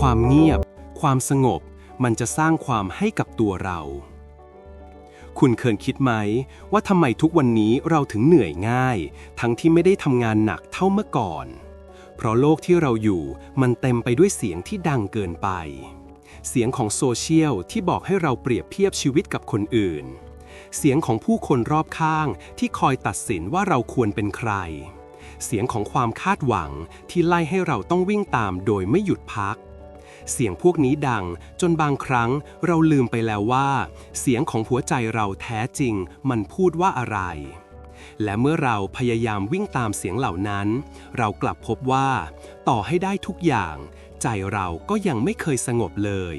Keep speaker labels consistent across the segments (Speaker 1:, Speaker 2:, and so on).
Speaker 1: ความเงียบ ความสงบ มันจะสร้างความให้กับตัวเรา คุณเคยคิดไหม ว่าทำไมทุกวันนี้เราถึงเหนื่อยง่าย ทั้งที่ไม่ได้ทำงานหนักเท่าเมื่อก่อน เพราะโลกที่เราอยู่มันเต็มไปด้วยเสียงที่ดังเกินไป เสียงของโซเชียลที่บอกให้เราเปรียบเทียบชีวิตกับคนอื่น เสียงของผู้คนรอบข้างที่คอยตัดสินว่าเราควรเป็นใครเสียงของความคาดหวังที่ไล่ให้เราต้องวิ่งตามโดยไม่หยุดพัก เสียงพวกนี้ดัง จนบางครั้งเราลืมไปแล้วว่า เสียงของหัวใจเราแท้จริง มันพูดว่าอะไร และเมื่อเราพยายามวิ่งตามเสียงเหล่านั้น เรากลับพบว่า ต่อให้ได้ทุกอย่าง ใจเราก็ยังไม่เคยสงบเลย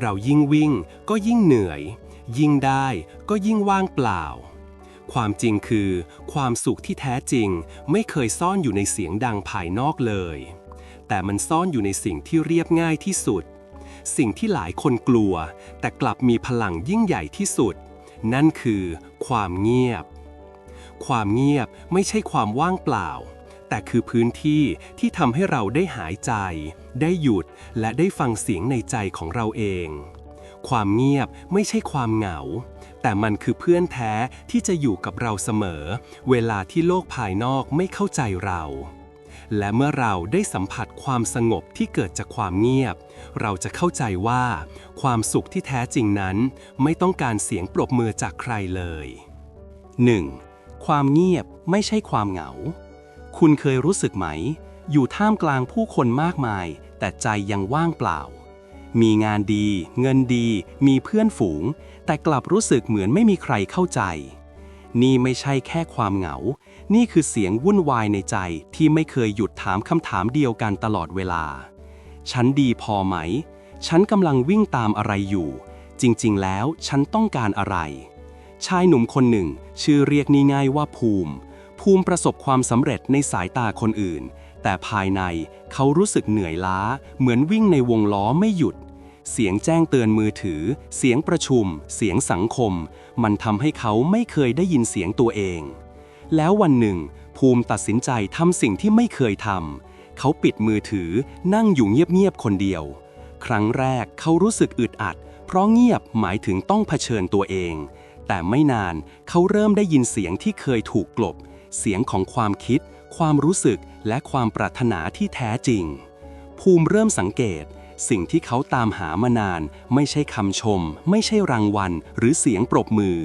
Speaker 1: เรายิ่งวิ่งก็ยิ่งเหนื่อย ยิ่งได้ก็ยิ่งว่างเปล่าความจริงคือ ความสุขที่แท้จริงไม่เคยซ่อนอยู่ในเสียงดังภายนอกเลย แต่มันซ่อนอยู่ในสิ่งที่เรียบง่ายที่สุด สิ่งที่หลายคนกลัว แต่กลับมีพลังยิ่งใหญ่ที่สุด นั่นคือ ความเงียบ ความเงียบไม่ใช่ความว่างเปล่า แต่คือพื้นที่ที่ทำให้เราได้หายใจ ได้หยุดและได้ฟังเสียงในใจของเราเอง ความเงียบไม่ใช่ความเหงาแต่มันคือเพื่อนแท้ที่จะอยู่กับเราเสมอ เวลาที่โลกภายนอกไม่เข้าใจเรา และเมื่อเราได้สัมผัสความสงบที่เกิดจากความเงียบ เราจะเข้าใจว่า ความสุขที่แท้จริงนั้น ไม่ต้องการเสียงปรบมือจากใครเลย
Speaker 2: 1. ความเงียบไม่ใช่ความเหงา คุณเคยรู้สึกไหม อยู่ท่ามกลางผู้คนมากมาย แต่ใจยังว่างเปล่า มีงานดี เงินดี มีเพื่อนฝูง แต่กลับรู้สึกเหมือนไม่มีใครเข้าใจ นี่ไม่ใช่แค่ความเหงา นี่คือเสียงวุ่นวายในใจที่ไม่เคยหยุดถามคำถามเดียวกันตลอดเวลา ฉันดีพอไหม ฉันกำลังวิ่งตามอะไรอยู่ จริงๆ แล้วฉันต้องการอะไร ชายหนุ่มคนหนึ่ง ชื่อเรียกง่ายๆว่าภูมิ ภูมิประสบความสำเร็จในสายตาคนอื่น แต่ภายในเขารู้สึกเหนื่อยล้า เหมือนวิ่งในวงล้อไม่หยุด เสียงแจ้งเตือนมือถือ เสียงประชุม เสียงสังคม มันทำให้เขาไม่เคยได้ยินเสียงตัวเอง แล้ววันหนึ่ง ภูมิตัดสินใจทำสิ่งที่ไม่เคยทำ เขาปิดมือถือนั่งอยู่เงียบๆคนเดียว ครั้งแรกเขารู้สึกอึดอัด เพราะเงียบหมายถึงต้องเผชิญตัวเอง แต่ไม่นานเขาเริ่มได้ยินเสียงที่เคยถูกกลบ เสียงของความคิด ความรู้สึกและความปรารถนาที่แท้จริง ภูมิเริ่มสังเกต สิ่งที่เขาตามหามานาน ไม่ใช่คำชม ไม่ใช่รางวัล หรือเสียงปรบมือ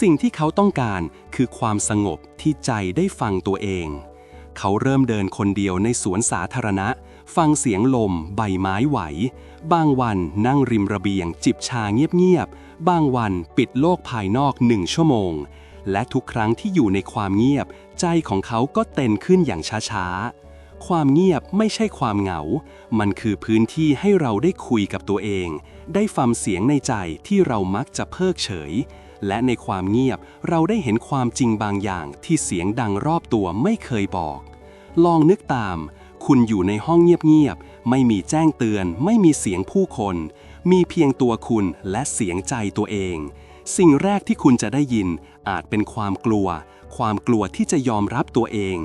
Speaker 2: สิ่งที่เขาต้องการคือความสงบที่ใจได้ฟังตัวเอง เขาเริ่มเดินคนเดียวในสวนสาธารณะ ฟังเสียงลม ใบไม้ไหว บางวันนั่งริมระเบียงจิบชาเงียบๆ บางวันปิดโลกภายนอกหนึ่งชั่วโมง และทุกครั้งที่อยู่ในความเงียบ ใจของเขาก็เต้นขึ้นอย่างช้าๆ ความเงียบไม่ใช่ความเหงา มันคือพื้นที่ให้เราได้คุยกับตัวเอง ได้ฟังเสียงในใจที่เรามักจะเพิกเฉย และในความเงียบเราได้เห็นความจริงบางอย่างที่เสียงดังรอบตัวไม่เคยบอก ลองนึกตาม คุณอยู่ในห้องเงียบๆ ไม่มีแจ้งเตือน ไม่มีเสียงผู้คน มีเพียงตัวคุณและเสียงใจตัวเอง สิ่งแรกที่คุณจะได้ยินอาจเป็นความกลัว ความกลัวที่จะยอมรับตัวเอง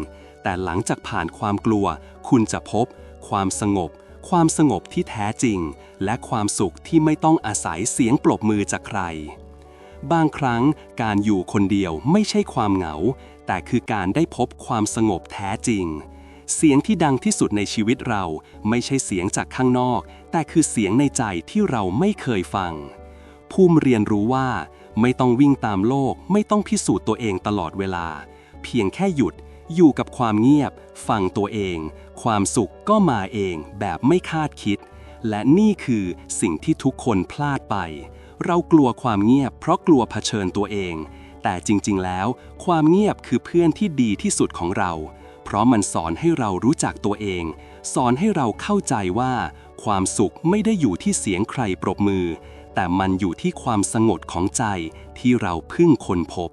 Speaker 2: แต่หลังจากผ่านความกลัว คุณจะพบ ความสงบ ความสงบที่แท้จริง และความสุขที่ไม่ต้องอาศัยเสียงปรบมือจากใคร บางครั้งการอยู่คนเดียวไม่ใช่ความเหงา แต่คือการได้พบความสงบแท้จริง เสียงที่ดังที่สุดในชีวิตเราไม่ใช่เสียงจากข้างนอก แต่คือเสียงในใจที่เราไม่เคยฟัง ภูมิเรียนรู้ว่า ไม่ต้องวิ่งตามโลก ไม่ต้องพิสูจน์ตัวเองตลอดเวลา เพียงแค่หยุด อยู่กับความเงียบ ฟังตัวเอง ความสุขก็มาเองแบบไม่คาดคิด และนี่คือสิ่งที่ทุกคนพลาดไป เรากลัวความเงียบเพราะกลัวเผชิญตัวเอง แต่จริง ๆ แล้ว ความเงียบคือเพื่อนที่ดีที่สุดของเรา เพราะมันสอนให้เรารู้จักตัวเอง สอนให้เราเข้าใจว่า ความสุขไม่ได้อยู่ที่เสียงใครปรบมือ แต่มันอยู่ที่ความสงบของใจที่เราเพิ่งค้นพบ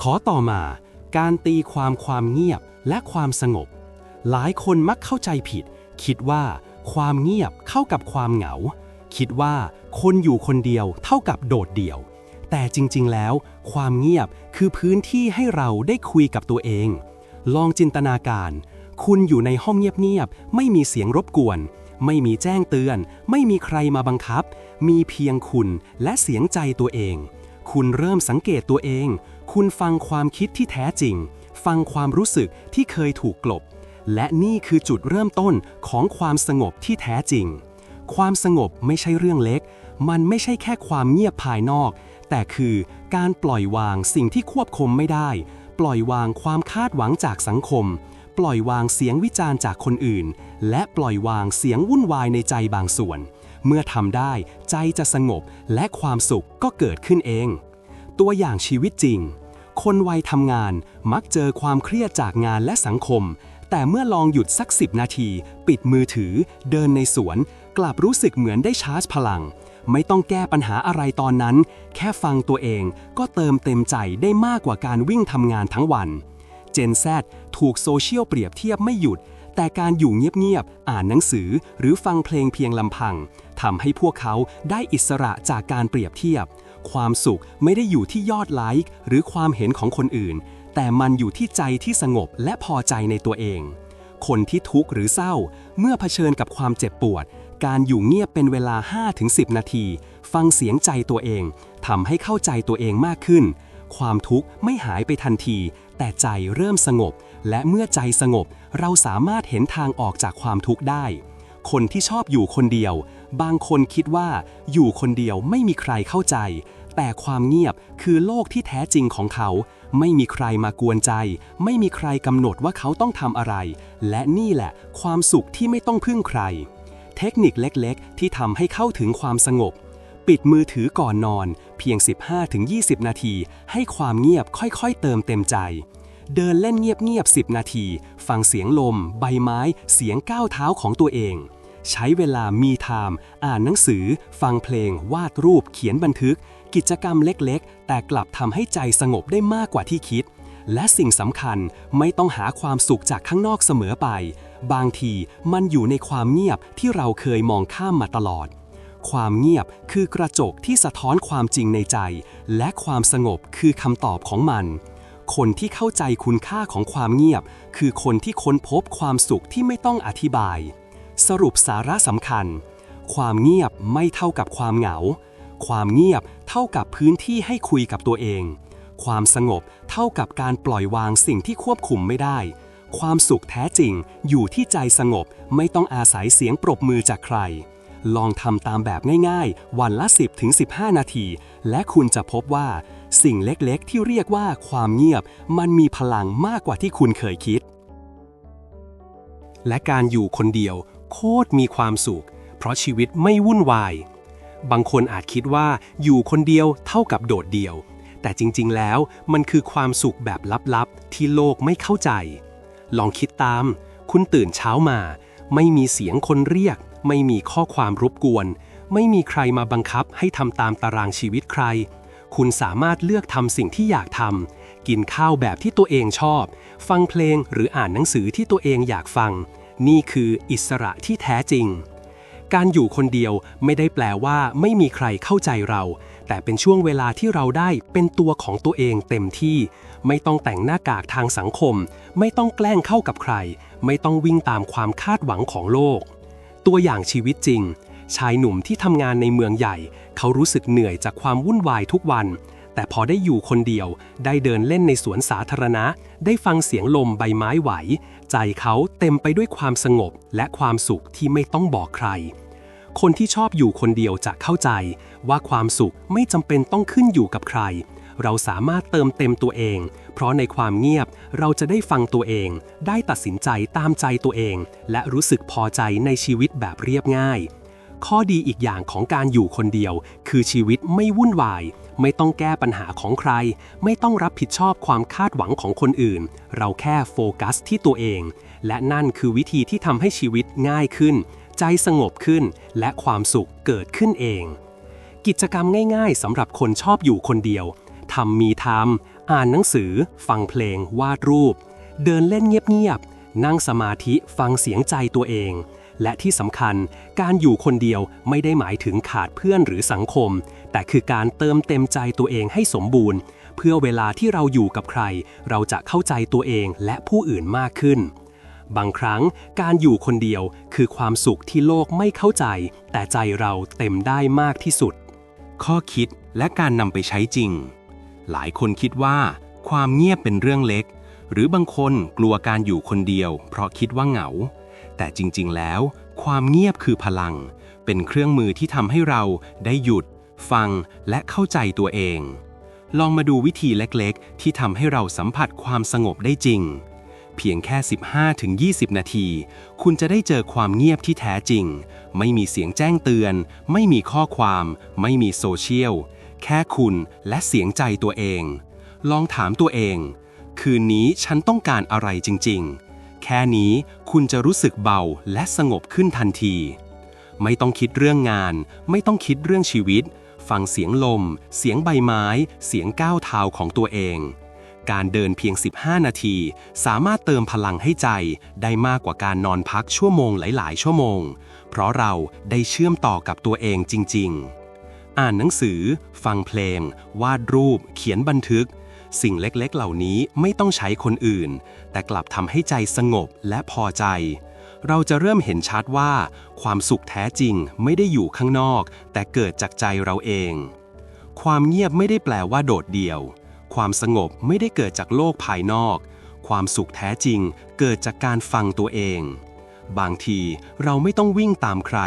Speaker 1: ขอต่อมา การตีความความเงียบและความสงบ หลายคนมักเข้าใจผิด คิดว่าความเงียบเข้ากับความเหงา คิดว่าคนอยู่คนเดียวเท่ากับโดดเดี่ยว แต่จริงๆ แล้ว ความเงียบคือพื้นที่ให้เราได้คุยกับตัวเอง ลองจินตนาการ คุณอยู่ในห้องเงียบๆ ไม่มีเสียงรบกวน
Speaker 2: ไม่มีแจ้งเตือน ไม่มีใครมาบังคับ มีเพียงคุณและเสียงใจตัวเอง คุณเริ่มสังเกตตัวเอง คุณฟังความคิดที่แท้จริง ฟังความรู้สึกที่เคยถูกกลบ และนี่คือจุดเริ่มต้นของความสงบที่แท้จริง ความสงบไม่ใช่เรื่องเล็ก มันไม่ใช่แค่ความเงียบภายนอก แต่คือการปล่อยวางสิ่งที่ควบคุมไม่ได้ ปล่อยวางความคาดหวังจากสังคม ปล่อยวางเสียงวิจารณ์จากคนอื่น และปล่อยวางเสียงวุ่นวายในใจบางส่วน เมื่อทำได้ใจจะสงบและความสุขก็เกิดขึ้นเอง ตัวอย่างชีวิตจริง คนวัยทำงานมักเจอความเครียดจากงานและสังคม แต่เมื่อลองหยุดสักสิบนาที ปิดมือถือ เดินในสวน กลับรู้สึกเหมือนได้ชาร์จพลัง ไม่ต้องแก้ปัญหาอะไรตอนนั้น แค่ฟังตัวเองก็เติมเต็มใจได้มากกว่าการวิ่งทำงานทั้งวัน เจน Z ถูกโซเชียลเปรียบเทียบไม่หยุด แต่การอยู่เงียบๆอ่านหนังสือ หรือฟังเพลงเพียงลำพังทำให้พวกเขาได้อิสระจากการเปรียบเทียบ ความสุขไม่ได้อยู่ที่ยอดไลค์หรือความเห็นของคนอื่น แต่มันอยู่ที่ใจที่สงบและพอใจในตัวเอง คนที่ทุกข์หรือเศร้า เมื่อเผชิญกับความเจ็บปวด การอยู่เงียบเป็นเวลา 5-10 นาที ฟังเสียงใจตัวเองทำให้เข้าใจตัวเองมากขึ้น ความทุกข์ไม่หายไปทันที แต่ใจเริ่มสงบ และเมื่อใจสงบ เราสามารถเห็นทางออกจากความทุกข์ได้ คนที่ชอบอยู่คนเดียว บางคนคิดว่าอยู่คนเดียวไม่มีใครเข้าใจ แต่ความเงียบคือโลกที่แท้จริงของเขา ไม่มีใครมากวนใจ ไม่มีใครกำหนดว่าเขาต้องทำอะไร และนี่แหละ ความสุขที่ไม่ต้องพึ่งใคร เทคนิคเล็กๆ ที่ทำให้เข้าถึงความสงบ ปิดมือถือก่อนนอน เพียง 15-20 นาที ให้ความเงียบค่อยๆ เติมเต็มใจ เดินเล่นเงียบๆ10 นาที ฟังเสียงลม ใบไม้ เสียงก้าวเท้าของตัวเอง ใช้เวลามีไทม์อ่านหนังสือ ฟังเพลง วาดรูป เขียนบันทึก กิจกรรมเล็กๆ แต่กลับทำให้ใจสงบได้มากกว่าที่คิด และสิ่งสำคัญไม่ต้องหาความสุขจากข้างนอกเสมอไป บางทีมันอยู่ในความเงียบที่เราเคยมองข้ามมาตลอดความเงียบคือกระจกที่สะท้อนความจริงในใจ และความสงบคือคำตอบของมัน คนที่เข้าใจคุณค่าของความเงียบ คือคนที่ค้นพบความสุขที่ไม่ต้องอธิบาย สรุปสาระสำคัญ ความเงียบไม่เท่ากับความเหงา ความเงียบเท่ากับพื้นที่ให้คุยกับตัวเอง ความสงบเท่ากับการปล่อยวางสิ่งที่ควบคุมไม่ได้ ความสุขแท้จริงอยู่ที่ใจสงบไม่ต้องอาศัยเสียงปรบมือจากใคร ลองทำตามแบบง่ายๆ วันละ 10-15 นาที และคุณจะพบว่า สิ่งเล็กๆ ที่เรียกว่าความเงียบมันมีพลังมากกว่าที่คุณเคยคิด
Speaker 3: และการอยู่คนเดียว โคตรมีความสุข เพราะชีวิตไม่วุ่นวาย บางคนอาจคิดว่าอยู่คนเดียวเท่ากับโดดเดี่ยว แต่จริงๆแล้วมันคือความสุขแบบลับๆ ที่โลกไม่เข้าใจ ลองคิดตาม คุณตื่นเช้ามา ไม่มีเสียงคนเรียก ไม่มีข้อความรบกวน ไม่มีใครมาบังคับให้ทำตามตารางชีวิตใคร คุณสามารถเลือกทำสิ่งที่อยากทำ กินข้าวแบบที่ตัวเองชอบ ฟังเพลงหรืออ่านหนังสือที่ตัวเองอยากฟัง นี่คืออิสระที่แท้จริง การอยู่คนเดียวไม่ได้แปลว่าไม่มีใครเข้าใจเรา แต่เป็นช่วงเวลาที่เราได้เป็นตัวของตัวเองเต็มที่ ไม่ต้องแต่งหน้ากากทางสังคม ไม่ต้องแกล้งเข้ากับใคร ไม่ต้องวิ่งตามความคาดหวังของโลก ตัวอย่างชีวิตจริงชายหนุ่มที่ทำงานในเมืองใหญ่ เขารู้สึกเหนื่อยจากความวุ่นวายทุกวัน แต่พอได้อยู่คนเดียว ได้เดินเล่นในสวนสาธารณะ ได้ฟังเสียงลมใบไม้ไหว ใจเขาเต็มไปด้วยความสงบและความสุขที่ไม่ต้องบอกใคร คนที่ชอบอยู่คนเดียวจะเข้าใจ ว่าความสุขไม่จำเป็นต้องขึ้นอยู่กับใคร เราสามารถเติมเต็มตัวเอง เพราะในความเงียบเราจะได้ฟังตัวเอง ได้ตัดสินใจตามใจตัวเอง และรู้สึกพอใจในชีวิตแบบเรียบง่าย ข้อดีอีกอย่างของการอยู่คนเดียว คือชีวิตไม่วุ่นวาย ไม่ต้องแก้ปัญหาของใคร ไม่ต้องรับผิดชอบความคาดหวังของคนอื่น เราแค่โฟกัสที่ตัวเอง และนั่นคือวิธีที่ทำให้ชีวิตง่ายขึ้น ใจสงบขึ้น และความสุขเกิดขึ้นเอง กิจกรรมง่ายๆสำหรับคนชอบอยู่คนเดียวทำมีทำอ่านหนังสือ ฟังเพลง วาดรูป เดินเล่นเงียบๆนั่งสมาธิฟังเสียงใจตัวเอง และที่สำคัญการอยู่คนเดียวไม่ได้หมายถึงขาดเพื่อนหรือสังคม แต่คือการเติมเต็มใจตัวเองให้สมบูรณ์ เพื่อเวลาที่เราอยู่กับใคร เราจะเข้าใจตัวเองและผู้อื่นมากขึ้น
Speaker 2: บางครั้งการอยู่คนเดียวคือความสุขที่โลกไม่เข้าใจ แต่ใจเราเต็มได้มากที่สุด ข้อคิดและการนำไปใช้จริง หลายคนคิดว่า ความเงียบเป็นเรื่องเล็ก หรือบางคนกลัวการอยู่คนเดียว เพราะคิดว่าเหงา แต่จริงๆ แล้ว ความเงียบคือพลัง เป็นเครื่องมือที่ทำให้เราได้หยุด ฟังและเข้าใจตัวเอง ลองมาดูวิธีเล็กๆ ที่ทำให้เราสัมผัสความสงบได้จริง เพียงแค่ 15-20 นาที คุณจะได้เจอความเงียบที่แท้จริง ไม่มีเสียงแจ้งเตือน ไม่มีข้อความ ไม่มีโซเชียล แค่คุณและเสียงใจตัวเอง ลองถามตัวเอง คืนนี้ฉันต้องการอะไรจริง ๆ ค่นี้คุณจะรู้สึกเบาและสงบขึ้นทันที ไม่ต้องคิดเรื่องงาน ไม่ต้องคิดเรื่องชีวิต ฟังเสียงลม เสียงใบไม้ เสียงก้าวเท้าของตัวเอง การเดินเพียง 15 นาที สามารถเติมพลังให้ใจได้มากกว่าการนอนพักชั่วโมงหลาย ๆ ชั่วโมง เพราะเราได้เชื่อมต่อกับตัวเองจริง ๆ อ่านหนังสือ ฟังเพลง วาดรูป เขียนบันทึก สิ่งเล็กๆ เหล่านี้ไม่ต้องใช้คนอื่น แต่กลับทำให้ใจสงบและพอใจ เราจะเริ่มเห็นชัดว่า ความสุขแท้จริงไม่ได้อยู่ข้างนอก แต่เกิดจากใจเราเอง ความเงียบไม่ได้แปลว่าโดดเดี่ยว ความสงบไม่ได้เกิดจากโลกภายนอก ความสุขแท้จริงเกิดจากการฟังตัวเอง บางทีเราไม่ต้องวิ่งตามใคร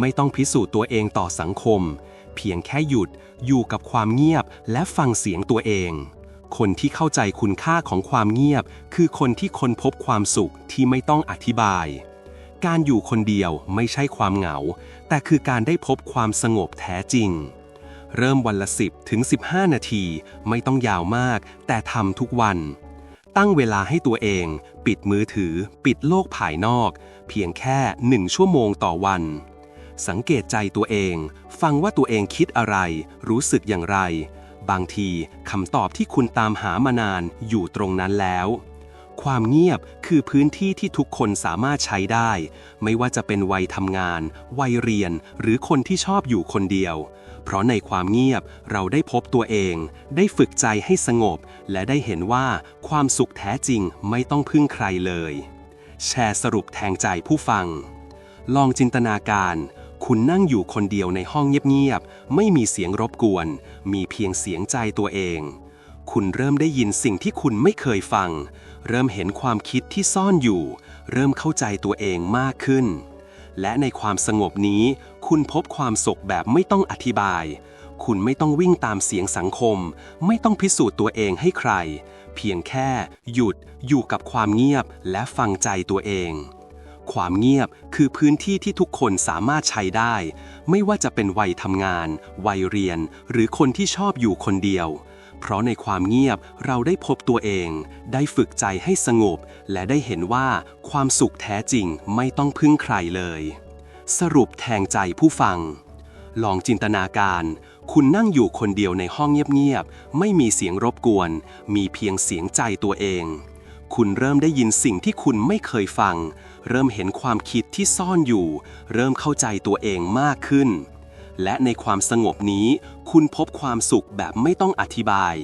Speaker 2: ไม่ต้องพิสูจน์ตัวเองต่อสังคม เพียงแค่หยุดอยู่กับความเงียบและฟังเสียงตัวเอง คนที่เข้าใจคุณค่าของความเงียบ คือคนที่ค้นพบความสุขที่ไม่ต้องอธิบาย การอยู่คนเดียวไม่ใช่ความเหงา แต่คือการได้พบความสงบแท้จริง เริ่มวันละ 10 ถึง 15 นาที ไม่ต้องยาวมาก แต่ทำทุกวัน ตั้งเวลาให้ตัวเอง ปิดมือถือ ปิดโลกภายนอก เพียงแค่หนึ่งชั่วโมงต่อวันสังเกตใจตัวเอง ฟังว่าตัวเองคิดอะไร รู้สึกอย่างไร บางทีคำตอบที่คุณตามหามานานอยู่ตรงนั้นแล้ว ความเงียบคือพื้นที่ที่ทุกคนสามารถใช้ได้ ไม่ว่าจะเป็นวัยทำงาน วัยเรียน หรือคนที่ชอบอยู่คนเดียว เพราะในความเงียบเราได้พบตัวเอง ได้ฝึกใจให้สงบ และได้เห็นว่าความสุขแท้จริงไม่ต้องพึ่งใครเลย แชร์สรุปแทงใจผู้ฟัง ลองจินตนาการ คุณนั่งอยู่คนเดียวในห้องเงียบๆ ไม่มีเสียงรบกวน มีเพียงเสียงใจตัวเอง คุณเริ่มได้ยินสิ่งที่คุณไม่เคยฟัง เริ่มเห็นความคิดที่ซ่อนอยู่ เริ่มเข้าใจตัวเองมากขึ้น และในความสงบนี้ คุณพบความสุขแบบไม่ต้องอธิบาย คุณไม่ต้องวิ่งตามเสียงสังคม ไม่ต้องพิสูจน์ตัวเองให้ใคร เพียงแค่ หยุดอยู่กับความเงียบและฟังใจตัวเอง ความเงียบคือพื้นที่ที่ทุกคนสามารถใช้ได้ ไม่ว่าจะเป็นวัยทำงาน วัยเรียน หรือคนที่ชอบอยู่คนเดียว เพราะในความเงียบเราได้พบตัวเอง ได้ฝึกใจให้สงบ และได้เห็นว่าความสุขแท้จริงไม่ต้องพึ่งใครเลย สรุปแทงใจผู้ฟัง ลองจินตนาการ คุณนั่งอยู่คนเดียวในห้องเงียบๆ ไม่มีเสียงรบกวน มีเพียงเสียงใจตัวเอง คุณเริ่มได้ยินสิ่งที่คุณไม่เคยฟัง เริ่มเห็นความคิดที่ซ่อนอยู่ เริ่มเข้าใจตัวเองมากขึ้น และในความสงบนี้ คุณพบความสุขแบบไม่ต้องอธิบาย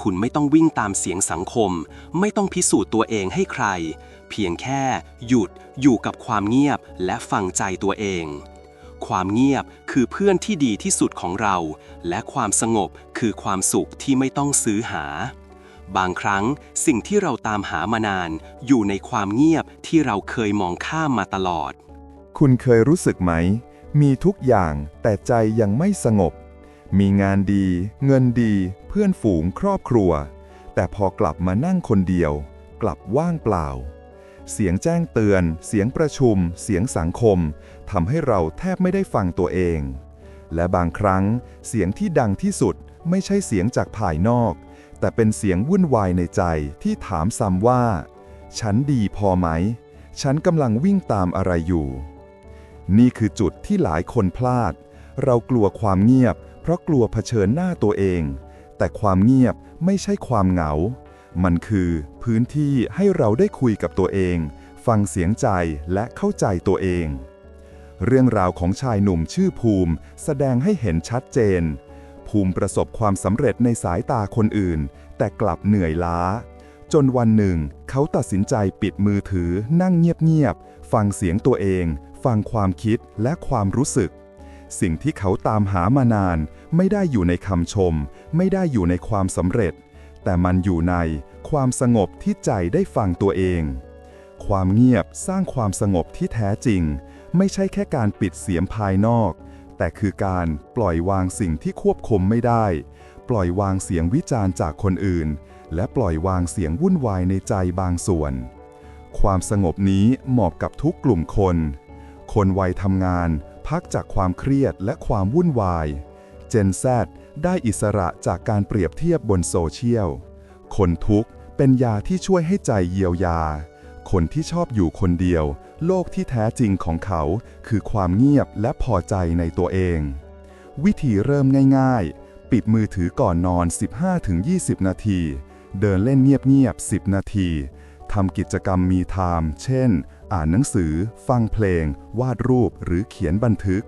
Speaker 2: คุณไม่ต้องวิ่งตามเสียงสังคม ไม่ต้องพิสูจน์ตัวเองให้ใคร เพียงแค่หยุดอยู่กับความเงียบและฟังใจตัวเองความเงียบคือเพื่อนที่ดีที่สุดของเรา และความสงบคือความสุขที่ไม่ต้องซื้อหา บางครั้งสิ่งที่เราตามหามานาน อยู่ในความเงียบที่เราเคยมองข้ามมาตลอด
Speaker 4: คุณเคยรู้สึกไหม มีทุกอย่างแต่ใจยังไม่สงบ มีงานดี เงินดี เพื่อนฝูงครอบครัว แต่พอกลับมานั่งคนเดียว กลับว่างเปล่า เสียงแจ้งเตือน เสียงประชุม เสียงสังคมทำให้เราแทบไม่ได้ฟังตัวเอง และบางครั้งเสียงที่ดังที่สุดไม่ใช่เสียงจากภายนอก แต่เป็นเสียงวุ่นวายในใจที่ถามซ้ำว่า ฉันดีพอไหม ฉันกำลังวิ่งตามอะไรอยู่ นี่คือจุดที่หลายคนพลาด เรากลัวความเงียบ เพราะกลัวเผชิญหน้าตัวเอง แต่ความเงียบไม่ใช่ความเหงา มันคือพื้นที่ให้เราได้คุยกับตัวเอง ฟังเสียงใจและเข้าใจตัวเอง เรื่องราวของชายหนุ่มชื่อภูมิ แสดงให้เห็นชัดเจน ภูมิประสบความสำเร็จในสายตาคนอื่น แต่กลับเหนื่อยล้า จนวันหนึ่ง เขาตัดสินใจปิดมือถือ นั่งเงียบๆ ฟังเสียงตัวเอง ฟังความคิดและความรู้สึก สิ่งที่เขาตามหามานาน ไม่ได้อยู่ในคำชม ไม่ได้อยู่ในความสำเร็จ แต่มันอยู่ในความสงบที่ใจได้ฟังตัวเอง ความเงียบสร้างความสงบที่แท้จริง ไม่ใช่แค่การปิดเสียงภายนอก แต่คือการปล่อยวางสิ่งที่ควบคุมไม่ได้ ปล่อยวางเสียงวิจารณ์จากคนอื่น และปล่อยวางเสียงวุ่นวายในใจบางส่วน ความสงบนี้เหมาะกับทุกกลุ่มคน คนวัยทำงานพักจากความเครียดและความวุ่นวาย เจน Z ได้อิสระจากการเปรียบเทียบบนโซเชียล คนทุกข์เป็นยาที่ช่วยให้ใจเยียวยา คนที่ชอบอยู่คนเดียว โลกที่แท้จริงของเขาคือความเงียบและพอใจในตัวเอง วิธีเริ่มง่าย ๆ ปิดมือถือก่อนนอน 15-20 นาที เดินเล่นเงียบๆ 10 นาทีทำกิจกรรมมีไทม์เช่น อ่านหนังสือ ฟังเพลง วาดรูปหรือเขียนบันทึก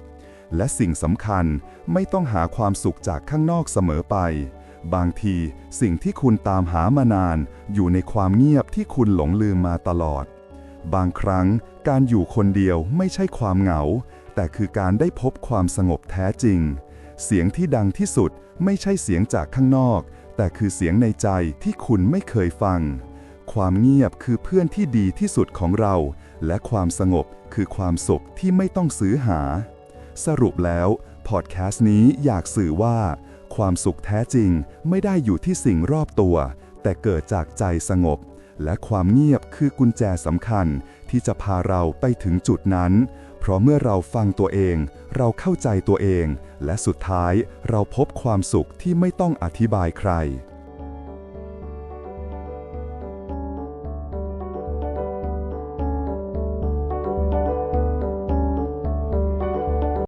Speaker 4: และสิ่งสำคัญไม่ต้องหาความสุขจากข้างนอกเสมอไป บางทีสิ่งที่คุณตามหามานาน อยู่ในความเงียบที่คุณหลงลืมมาตลอด บางครั้ง การอยู่คนเดียวไม่ใช่ความเหงา แต่คือการได้พบความสงบแท้จริง เสียงที่ดังที่สุดไม่ใช่เสียงจากข้างนอก แต่คือเสียงในใจที่คุณไม่เคยฟัง ความเงียบคือเพื่อนที่ดีที่สุดของเรา และความสงบคือความสุขที่ไม่ต้องซื้อหา สรุปแล้ว พอดแคสต์นี้อยากสื่อว่า ความสุขแท้จริงไม่ได้อยู่ที่สิ่งรอบตัว แต่เกิดจากใจสงบ และความเงียบคือกุญแจสำคัญ ที่จะพาเราไปถึงจุดนั้น เพราะเมื่อเราฟังตัวเอง เราเข้าใจตัวเอง และสุดท้ายเราพบความสุขที่ไม่ต้องอธิบายใคร